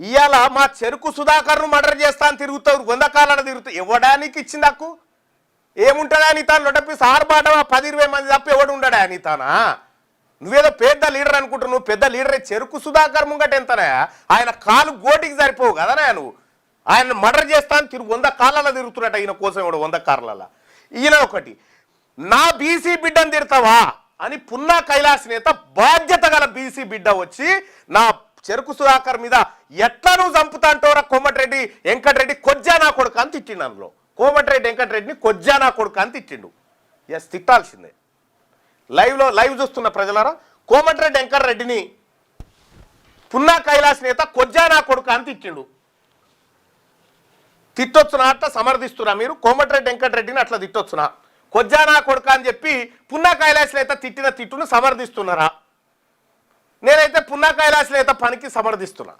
ఇవాళ మా చెరుకు సుధాకర్ను మర్డర్ చేస్తా అని తిరుగుతావు వంద కాలాన తిరుగుతావు ఇవ్వడానికి ఇచ్చింది నాకు ఏముంటుందా నీ తాను లొడపి సార్ బాట పది ఇరవై మంది తప్ప ఎవడు ఉండడా అని తానా నువ్వేదో పెద్ద లీడర్ అనుకుంటున్నావు నువ్వు పెద్ద లీడరే. చెరుకు సుధాకర్ ముంగట ఎంతనా? ఆయన కాలు గోటికి సరిపోవు కదనా నువ్వు? ఆయన మర్డర్ చేస్తా అని తిరుగు వంద కాళ్ళలో తిరుగుతున్నట్ట ఈయన కోసం ఇవ్వడు వంద కార్లలో ఈయన ఒకటి నా బీసీ బిడ్డను తిడతావా? అని పున్నా కైలాస్ నేత బాధ్యత గల బీసీ బిడ్డ వచ్చి నా చెరుకు సుధాకర్ మీద ఎట్లా నువ్వు చంపుతాంటోరా కోమటిరెడ్డి వెంకటరెడ్డి కొజ్జా నా కొడుకు అని తిట్టిండు అందులో. కోమటిరెడ్డి వెంకటరెడ్డిని కొజ్జా నా కొడుకు అని తిట్టిండు. ఎస్ తిట్టాల్సిందే. లైవ్లో లైవ్ చూస్తున్న ప్రజలారా కోమటిరెడ్డి వెంకటరెడ్డిని పున్నా కైలాస్ నేత కొజ్జా నా కొడుకు అని తిట్టిండు. తిట్టొచ్చునా అట్లా సమర్థిస్తున్నా మీరు? కోమటిరెడ్డి వెంకటరెడ్డిని అట్లా తిట్టొచ్చునా? కొజ్జానా కొడుకు అని చెప్పి పున్నా కైలాస్ నేత తిట్టిన తిట్టును సమర్థిస్తున్నారా? పున్నా కైలాసులు అయితే పనికి సమర్థిస్తున్నా.